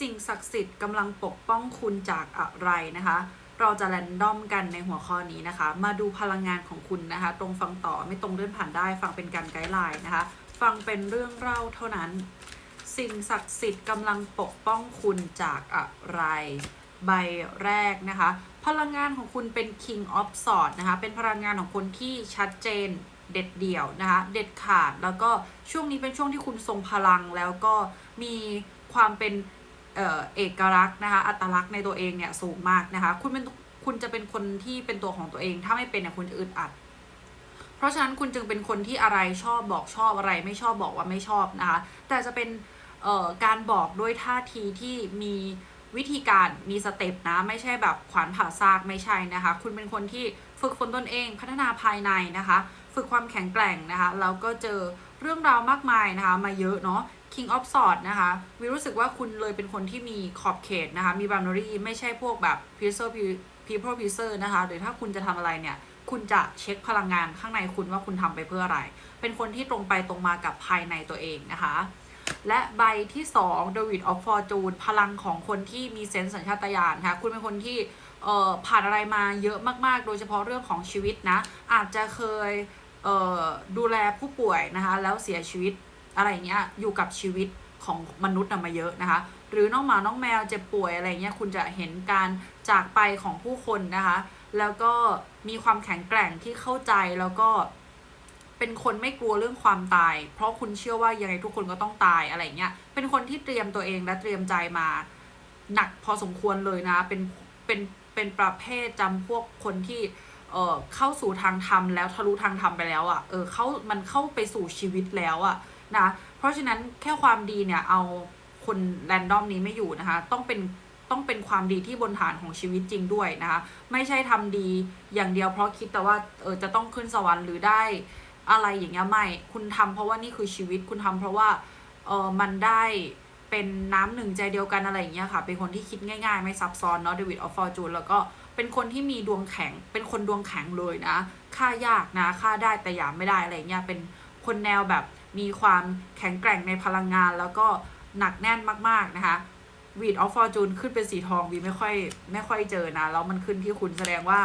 สิ่งศักดิ์สิทธิ์กำลังปกป้องคุณจากอะไรนะคะ เราจะแรนดอมกันในหัวข้อนี้นะคะ มาดูพลังงานของคุณนะคะ ตรงฟังต่อไม่ตรงเลื่อนผ่านได้ ฟังเป็นการไกด์ไลน์นะคะ ฟังเป็นเรื่องเล่าเท่านั้น สิ่งศักดิ์สิทธิ์กำลังปกป้องคุณจากอะไรใบแรกนะคะ พลังงานของคุณเป็น King of Swords นะคะ เป็นพลังงานของคนที่ชัดเจนเด็ดเดี่ยวนะคะ เด็ดขาดแล้วก็ช่วงนี้เป็นช่วงที่คุณทรงพลังแล้วก็มีความเป็น เอกลักษณ์นะคะ อัตลักษณ์ในตัวเองเนี่ยสูงมากนะคะ คุณเป็นคุณจะเป็นคนที่เป็นตัวของตัวเอง ถ้าไม่เป็นเนี่ยคุณจะอึดอัด เพราะฉะนั้นคุณจึงเป็นคนที่อะไรชอบบอกชอบอะไร ไม่ชอบบอกว่าไม่ชอบนะคะ แต่จะเป็นการบอกด้วยท่าทีที่มีวิธีการมีสเต็ปนะ ไม่ใช่แบบขวานผ่าซากไม่ใช่นะคะ คุณเป็นคนที่ฝึกฝนตนเอง พัฒนาภายในนะคะ ฝึกความแข็งแกร่งนะคะแล้วก็เจอเรื่องราวมากมายนะคะ มาเยอะเนาะ King of Swords นะคะวิรู้สึกว่าคุณเลยเป็นคนที่มีขอบเขตนะคะ มี boundary ไม่ใช่พวกแบบ pleaser people pleaser นะคะหรือถ้าคุณจะทำอะไรเนี่ย คุณจะเช็คพลังงานข้างในคุณว่าคุณทำไปเพื่ออะไร เป็นคนที่ตรงไปตรงมากับภายในตัวเองนะคะ และใบที่2 The Wheel of Fortune พลังของคนที่มีเซนส์สัญชาตญาณนะคะคุณเป็นคนที่เอ่อผ่านอะไรมาเยอะมาก ๆ โดยเฉพาะเรื่องของชีวิตนะ อาจจะเคยเอ่อดูแลผู้ป่วยนะคะ แล้วเสียชีวิต อะไรเงี้ยอยู่กับชีวิตของมนุษย์น่ะมาเยอะนะคะ หรือน้องหมาน้องแมวเจ็บป่วยอะไรเงี้ยคุณจะเห็นการจากไปของผู้คนนะคะ แล้วก็มีความแข็งแกร่งที่เข้าใจแล้วก็เป็นคนไม่กลัวเรื่องความตาย เพราะคุณเชื่อว่ายังไงทุกคนก็ต้องตายอะไรเงี้ย เป็นคนที่เตรียมตัวเองและเตรียมใจมา หนักพอสมควรเลยนะ เป็นเป็นเป็นประเภทจำพวกคนที่เออเข้าสู่ทางธรรมแล้วทะลุทางธรรมไปแล้วอะ่ะ เออเข้ามันเข้าไปสู่ชีวิตแล้วอะ่ะ นะเพราะฉะนั้นแค่ความดีเนี่ยเอาคนแรนดอมนี้ไม่อยู่นะคะ ต้องเป็นต้องเป็นความดีที่บนฐานของชีวิตจริงด้วยนะคะไม่ใช่ทำดีอย่างเดียวเพราะคิดแต่ว่าเออจะต้องขึ้นสวรรค์หรือได้อะไรอย่างเงี้ยไม่คุณทำเพราะว่านี่คือชีวิตคุณทำเพราะว่าเออมันได้เป็นน้ำหนึ่งใจเดียวกันอะไรอย่างเงี้ยค่ะ เป็นคนที่คิดง่ายๆ ไม่ซับซ้อนเนาะเดวิดออฟฟอร์จูนแล้วก็เป็นคนที่มีดวงแข็ง เป็นคนดวงแข็งเลยนะ ค่ายากนะ ค่าได้แต่หยามไม่ได้อะไรเงี้ย เป็นคนแนวแบบ มีความแข็งแกร่งในพลังงาน แล้วก็หนักแน่นมาก ๆ นะคะวีดออฟฟอร์จูนขึ้นเป็นสีทองวีไม่ค่อยไม่ค่อยเจอนะ แล้วมันขึ้นที่คุณแสดงว่า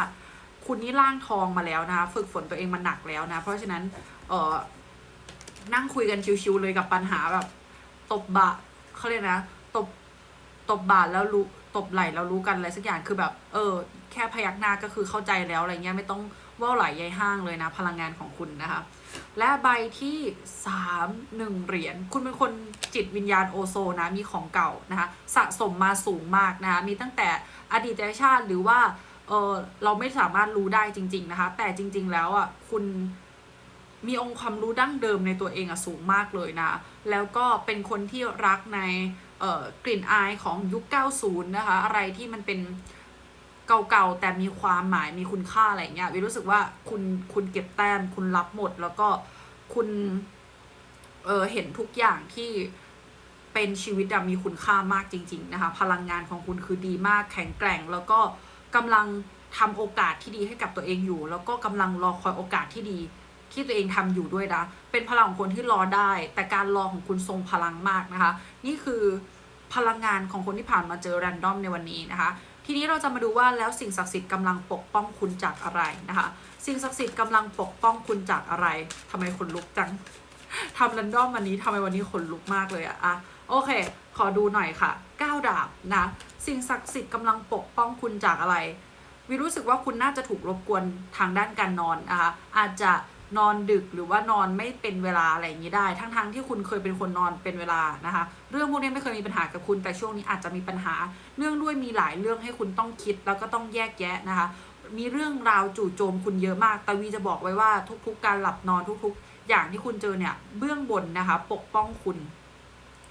คุณนี่ร่างทองมาแล้วนะคะ ฝึกฝนตัวเองมาหนักแล้วนะ เพราะฉะนั้นเออนั่งคุยกันชิวๆเลยกับปัญหาแบบ ตบบะเขาเรียกนะตบตบบาทแล้วรู้ตบไหลแล้วรู้กันอะไรสักอย่างคือแบบ เออ แค่พยักหน้าก็คือเข้าใจแล้วอะไรเงี้ยไม่ต้อง ว่าวไหลยายห้างเลยนะ พลังงานของคุณนะคะ และใบที่สามหนึ่งเหรียญคุณเป็นคนจิตวิญญาณโอโซนะมีของเก่านะคะสะสมมาสูงมากนะคะมีตั้งแต่อดีตชาติหรือว่าเออเราไม่สามารถรู้ได้จริง ๆนะคะ แต่จริง ๆ แล้วอะคุณมีองค์ความรู้ดั้งเดิมในตัวเองอะสูงมากเลยนะ แล้วก็เป็นคนที่รักในกลิ่นอายของยุค 90 นะคะ อะไรที่มันเป็น เก่าๆ แต่มีความหมายมีคุณค่าอะไรเงี้ยวิรู้สึกว่าคุณคุณเก็บแต้มคุณรับหมด แล้วก็คุณเออเห็นทุกอย่างที่เป็นชีวิตอะมีคุณค่ามากจริง ๆ นะคะ พลังงานของคุณคือดีมากแข็งแกร่ง แล้วก็กำลังทำโอกาสที่ดีให้กับตัวเองอยู่ แล้วก็กำลังรอคอยโอกาสที่ดีที่ตัวเองทำอยู่ด้วยนะ เป็นพลังของคนที่รอได้ แต่การรอของคุณทรงพลังมากนะคะ นี่คือพลังงานของคนที่ผ่านมาเจอแรนดอมในวันนี้นะคะ ทีนี้เราจะมาดูว่าแล้วสิ่งศักดิ์สิทธิ์กำลังปกป้องคุณจากอะไรนะคะ สิ่งศักดิ์สิทธิ์กำลังปกป้องคุณจากอะไรทำไมคนลุกจังทำแรนดอมวันนี้ทำไมวันนี้ขนลุกมากเลยอะอะโอเค ขอดูหน่อยค่ะก้าวดาบนะ สิ่งศักดิ์สิทธิ์กำลังปกป้องคุณจากอะไรวิรู้สึกว่าคุณน่าจะถูกรบกวนทางด้านการนอนนะคะอาจจะ นอนดึกหรือว่านอนไม่เป็นเวลาอะไรอย่างนี้ได้ ทั้งๆที่คุณเคยเป็นคนนอนเป็นเวลานะคะ เรื่องพวกนี้ไม่เคยมีปัญหากับคุณแต่ช่วงนี้อาจจะมีปัญหา เนื่องด้วยมีหลายเรื่องให้คุณต้องคิดแล้วก็ต้องแยกแยะนะคะ มีเรื่องราวจู่โจมคุณเยอะมากแต่วีจะบอกไว้ว่าทุก ๆ การหลับนอนทุก ๆ อย่างที่คุณเจอเนี่ยเบื้องบนนะคะ ปกป้องคุณ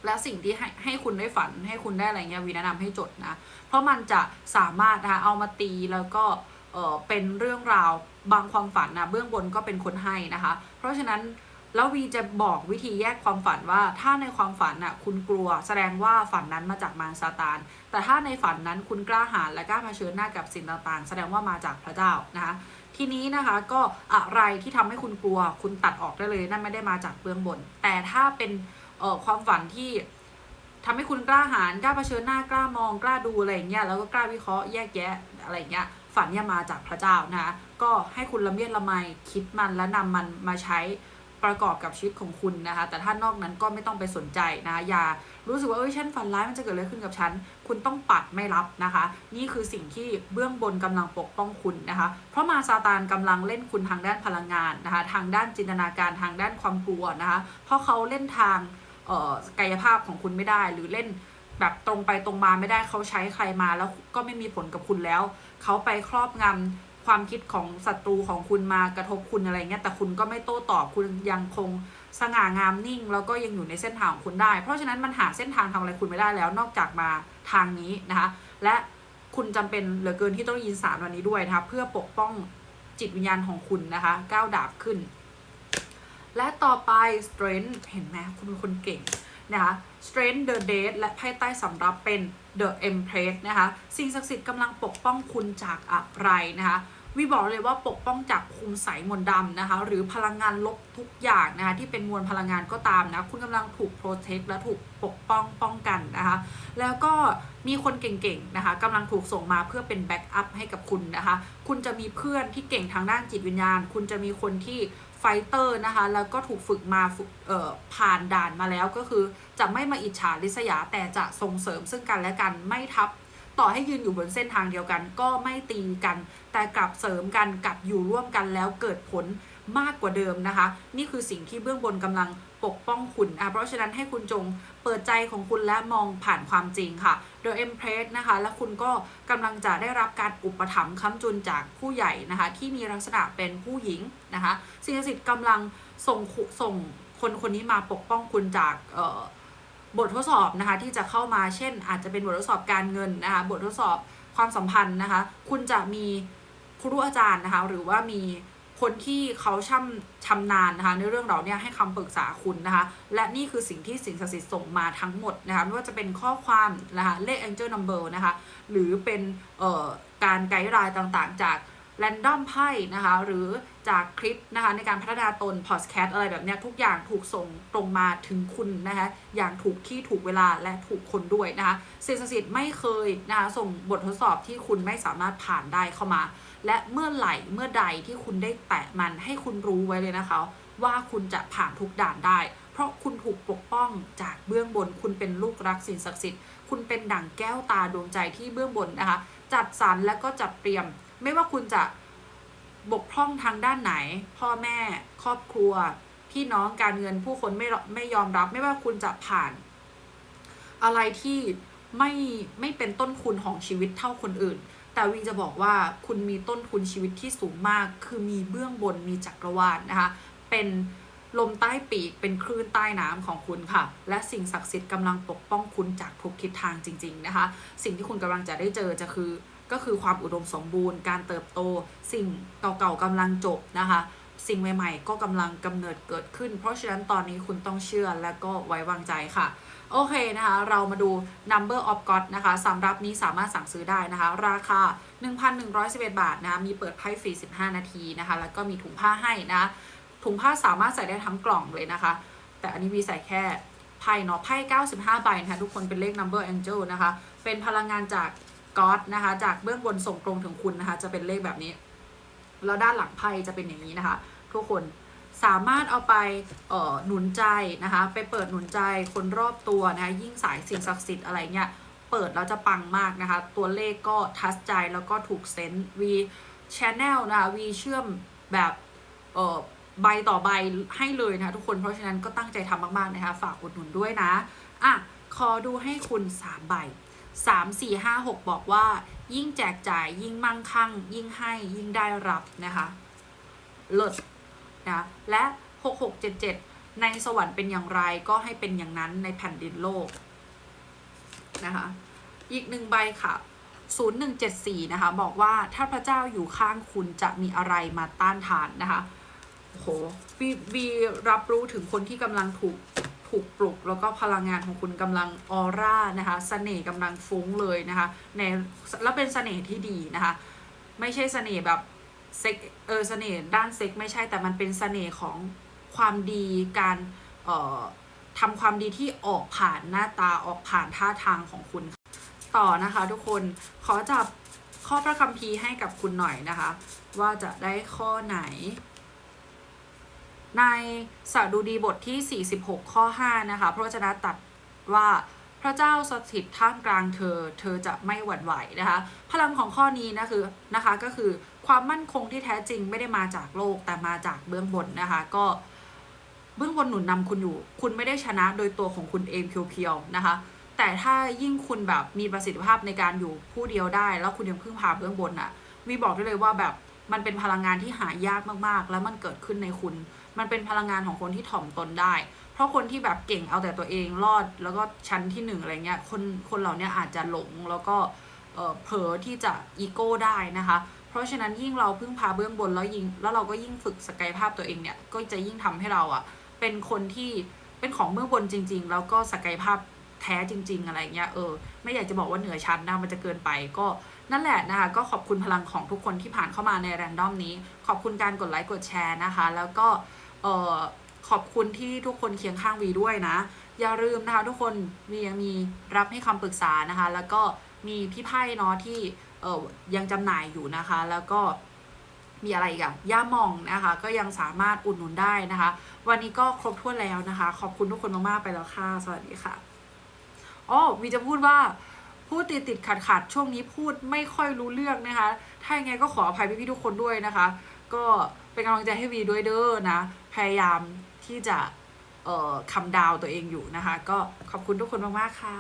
และสิ่งที่ให้ให้คุณได้ฝันให้คุณได้อะไรเงี้ยวีแนะนำให้จดนะ เพราะมันจะสามารถนะคะเอามาตีแล้วก็เออเป็นเรื่องราว บางความฝันนะเบื้องบนก็เป็นคนให้นะคะ เพราะฉะนั้นแล้ววีจะบอกวิธีแยกความฝันว่าถ้าในความฝันน่ะคุณกลัว แสดงว่าฝันนั้นมาจากมารซาตาน แต่ถ้าในฝันนั้นคุณกล้าหาญและกล้าเผชิญหน้ากับสิ่งต่างๆ แสดงว่ามาจากพระเจ้านะคะทีนี้นะคะก็อะไรที่ทำให้คุณกลัว คุณตัดออกได้เลยนั่นไม่ได้มาจากเบื้องบน แต่ถ้าเป็นความฝันที่ทำให้คุณกล้าหาญกล้าเผชิญหน้ากล้ามองกล้าดูอะไรอย่างเงี้ยแล้วก็กล้าวิเคราะห์แยกแยะอะไรอย่างเงี้ย ฝันเนี่ยมาจากพระเจ้านะคะก็ให้คุณละเมียดละไมคิดมันและนำมันมาใช้ประกอบกับชีวิตของคุณนะคะ แต่ถ้านอกนั้นก็ไม่ต้องไปสนใจนะคะอย่ารู้สึกว่าเอ้ยฉันฝันร้ายมันจะเกิดอะไรขึ้นกับฉัน คุณต้องปัดไม่รับนะคะ นี่คือสิ่งที่เบื้องบนกำลังปกป้องคุณนะคะ เพราะมาซาตานกำลังเล่นคุณทางด้านพลังงานนะคะ ทางด้านจินตนาการทางด้านความกลัวนะคะ เพราะเขาเล่นทางกายภาพของคุณไม่ได้หรือเล่น แบบตรงไปตรงมาไม่ได้เขาใช้ใครมาแล้วก็ไม่มีผลกับคุณแล้ว เขาไปครอบงำความคิดของศัตรูของคุณมากระทบคุณอะไรเงี้ยแต่คุณก็ไม่โต้ตอบคุณยังคงสง่างามนิ่ง แล้วก็ยังอยู่ในเส้นทางของคุณได้ เพราะฉะนั้นมันหาเส้นทางทำอะไรคุณไม่ได้แล้ว นอกจากมาทางนี้นะคะและคุณจำเป็นเหลือเกินที่ต้องยินสารวันนี้ด้วยนะคะเพื่อปกป้องจิตวิญญาณของคุณนะคะก้าวดาบขึ้น และต่อไป strength เห็นไหมคุณเป็นคนเก่ง นะคะ strength the dead และไพ่ใต้สำรับเป็น the empress นะคะ สิ่งศักดิ์สิทธิ์กำลังปกป้องคุณจากอะไรนะคะวีบอกเลยว่าปกป้องจากคุมใสมนต์ดำนะคะ หรือพลังงานลบทุกอย่างนะคะที่เป็นมวลพลังงานก็ตามนะ คุณกำลังถูก protect และถูกปกป้องป้องกันนะคะ แล้วก็มีคนเก่งๆนะคะกำลังถูกส่งมาเพื่อเป็นแบ็กอัพให้กับคุณนะคะ คุณจะมีเพื่อนที่เก่งทางด้านจิตวิญญาณ คุณจะมีคนที่ ไฟเตอร์นะคะ แล้วก็ถูกฝึกมาก่ผ่านด่านมาแล้วก็คือจะไม่มาอิจฉาริษยาแต่จะส่งเสริมซึ่งกันและกันไม่ทับ ต่อให้ยืนอยู่บนเส้นทางเดียวกัน ก็ไม่ตีกัน แต่กลับเสริมกันกลับอยู่ร่วมกันแล้วเกิดผลมากกว่าเดิมนะคะ นี่คือสิ่งที่เบื้องบนกำลังปกป้องคุณอะเพราะฉะนั้นให้คุณจงเปิดใจของคุณและมองผ่านความจริงค่ะ The Empress นะคะและคุณก็กำลังจะได้รับการอุปถัมภ์ค้ำจุนจากผู้ใหญ่นะคะ ที่มีลักษณะเป็นผู้หญิงนะคะสิ่งศักดิ์สิทธิ์กำลังส่งส่งคนคนนี้มาปกป้องคุณจากเอ่อ บททดสอบนะคะที่จะเข้ามาเช่น อาจจะเป็นบททดสอบการเงินนะคะบททดสอบความสัมพันธ์นะคะ คุณจะมีครูอาจารย์นะคะ หรือว่ามีคนที่เขาช่ำชำนาญนะคะในเรื่องเราเนี่ยให้คำปรึกษาคุณนะคะ และนี่คือสิ่งที่สิ่งศักดิ์สิทธิ์ส่งมาทั้งหมดนะคะ ไม่ว่าจะเป็นข้อความนะคะเลข angel number นะคะ หรือเป็นเอ่อการไกด์ไลน์ต่างๆ จาก แรนดอมไพ่นะคะ หรือจากคลิปนะคะในการพัฒนาตนพอดแคสต์อะไรแบบนี้ทุกอย่างถูกส่งตรงมาถึงคุณนะคะอย่างถูกที่ถูกเวลาและถูกคนด้วยนะคะสิ่งศักดิ์สิทธิ์ไม่เคยนะคะส่งบททดสอบที่คุณไม่สามารถผ่านได้เข้ามา และเมื่อไหร่เมื่อใดที่คุณได้แตะมันให้คุณรู้ไว้เลยนะคะ ว่าคุณจะผ่านทุกด่านได้ เพราะคุณถูกปกป้องจากเบื้องบน คุณเป็นลูกรักสิ่งศักดิ์สิทธิ์คุณเป็นดั่งแก้วตาดวงใจที่เบื้องบนนะคะจัดสรรและก็จัดเตรียม ไม่ว่าคุณจะบกพร่องทางด้านไหน พ่อแม่ครอบครัว พี่น้องการเงินผู้คนไม่ไม่ยอมรับ ไม่ว่าคุณจะผ่าน อะไรที่ไม่ไม่เป็นต้นทุนของชีวิตเท่าคนอื่น แต่วีจะบอกว่าคุณมีต้นทุนชีวิตที่สูงมาก คือมีเบื้องบนมีจักรวาลนะคะ เป็นลมใต้ปีกเป็นคลื่นใต้น้ำของคุณค่ะ และสิ่งศักดิ์สิทธิ์กำลังปกป้องคุณจากทุกทิศทางจริง ๆ นะคะ สิ่งที่คุณกำลังจะได้เจอจะคือ ก็คือความอุดมสมบูรณ์ การเติบโต สิ่งเก่าๆกำลังจบนะคะ สิ่งใหม่ๆ ก็กำลังกำเนิดเกิดขึ้น เพราะฉะนั้นตอนนี้คุณต้องเชื่อและก็ไว้วางใจค่ะ โอเคนะคะ เรามาดู number of god นะคะสำหรับนี้สามารถสั่งซื้อได้นะคะ ราคา 1,111 บาทนะคะมีเปิดไพ่ฟรี 15 นาทีนะคะ แล้วก็มีถุงผ้าให้นะ ถุงผ้าสามารถใส่ได้ทั้งกล่องเลยนะคะ แต่อันนี้วีใส่แค่ไพ่เนาะไพ่ 95 ใบนะคะทุกคนเป็นเลข number angel นะคะ เป็นพลังงานจาก God นะคะ จากเบื้องบนส่งตรงถึงคุณนะคะ จะเป็นเลขแบบนี้ แล้วด้านหลังไพ่จะเป็นอย่างนี้นะคะ ทุกคนสามารถเอาไปเอ่อหนุนใจนะคะ ไปเปิดหนุนใจคนรอบตัวนะคะยิ่งสายสิ่งศักดิ์สิทธิ์อะไรเงี้ยเปิดแล้วจะปังมากนะคะ ตัวเลขก็ทัชใจแล้วก็ถูกเซนต์วีชแนลนะคะวีเชื่อมแบบเอ่อใบต่อใบให้เลยนะคะทุกคนเพราะฉะนั้นก็ตั้งใจทำมากๆนะคะ ฝากอุดหนุนด้วยนะอะขอดูให้คุณ 3 ใบ 3 4 5 6 บอกว่า ยิ่งแจกจ่ายยิ่งมั่งคั่ง ยิ่งให้ยิ่งได้รับนะคะเลิศนะและ 6677 ในสวรรค์เป็นอย่างไรก็ให้เป็นอย่างนั้นในแผ่นดินโลกนะคะอีกหนึ่งใบค่ะ 0174 นะคะ บอกว่าถ้าพระเจ้าอยู่ข้างคุณจะมีอะไรมาต้านทานนะคะโอ้โหวีวีรับรู้ถึงคนที่กำลังถูก ถูกปลุกแล้วก็พลังงานของคุณกำลังออร่านะคะเสน่ห์กำลังฟุ้งเลยนะคะในแล้วเป็นเสน่ห์ที่ดีนะคะ ไม่ใช่เสน่ห์แบบเซ็กเออเสน่ห์ด้านเซ็กไม่ใช่แต่มันเป็นเสน่ห์ของความดีการเอ่อทำความดีที่ออกผ่านหน้าตาออกผ่านท่าทางของคุณ ต่อนะคะทุกคนขอจับข้อพระคัมภีร์ให้กับคุณหน่อยนะคะ ว่าจะได้ข้อไหน ในสดุดีบทที่ 46 ข้อ 5 นะคะ พระวจนะตรัดว่าพระเจ้าสถิตท่ามกลางเธอ เธอจะไม่หวั่นไหวนะคะ พลังของข้อนี้นะคือนะคะก็คือความมั่นคงที่แท้จริงไม่ได้มาจากโลกแต่มาจากเบื้องบนนะคะ ก็เบื้องบนหนุนนำคุณอยู่ คุณไม่ได้ชนะโดยตัวของคุณเองเพียวๆนะคะ แต่ถ้ายิ่งคุณแบบมีประสิทธิภาพในการอยู่ผู้เดียวได้ แล้วคุณยังพึ่งพาเบื้องบนอะวีบอกได้เลยว่าแบบมันเป็นพลังงานที่หายากมากๆ แล้วมันเกิดขึ้นในคุณ มันเป็นพลังงานของคนที่ถ่อมตนได้ เพราะคนที่แบบเก่งเอาแต่ตัวเองรอดแล้วก็ชั้นที่หนึ่งอะไรเงี้ยคนคนเหล่านี้อาจจะหลงแล้วก็เออเผลอที่จะอีโก้ได้นะคะ เพราะฉะนั้นยิ่งเราพึ่งพาเบื้องบนแล้วยิ่งแล้วเราก็ยิ่งฝึกศักยภาพตัวเองเนี่ยก็จะยิ่งทำให้เราอะเป็นคนที่เป็นของเบื้องบนจริง ๆ แล้วก็ศักยภาพแท้จริง ๆ อะไรเงี้ยเออไม่อยากจะบอกว่าเหนือชั้นนะมันจะเกินไปก็นั่นแหละนะคะก็ขอบคุณพลังของทุกคนที่ผ่านเข้ามาในแรนดอมนี้ ขอบคุณการกดไลค์กดแชร์นะคะ แล้วก็ เออขอบคุณที่ทุกคนเคียงข้างวีด้วยนะ อย่าลืมนะคะทุกคนวียังมีรับให้คำปรึกษานะคะ แล้วก็มีพี่ไพ่เนาะที่เออยังจำหน่ายอยู่นะคะ แล้วก็มีอะไรอีกอะย่ามองนะคะ ก็ยังสามารถอุดหนุนได้นะคะ วันนี้ก็ครบถ้วนแล้วนะคะ ขอบคุณทุกคนมากๆไปแล้วค่ะ สวัสดีค่ะอ๋อวีจะพูดว่าพูดติดติดขัดขัดช่วงนี้พูดไม่ค่อยรู้เรื่องนะคะ ถ้ายังไงก็ขออภัยพี่ๆทุกคนด้วยนะคะ ก็เป็นกำลังใจให้วีด้วยเด้อนะ พยายามที่จะเอ่อคำดาวตัวเองอยู่นะคะ ก็ขอบคุณทุกคนมาก ๆ ค่ะ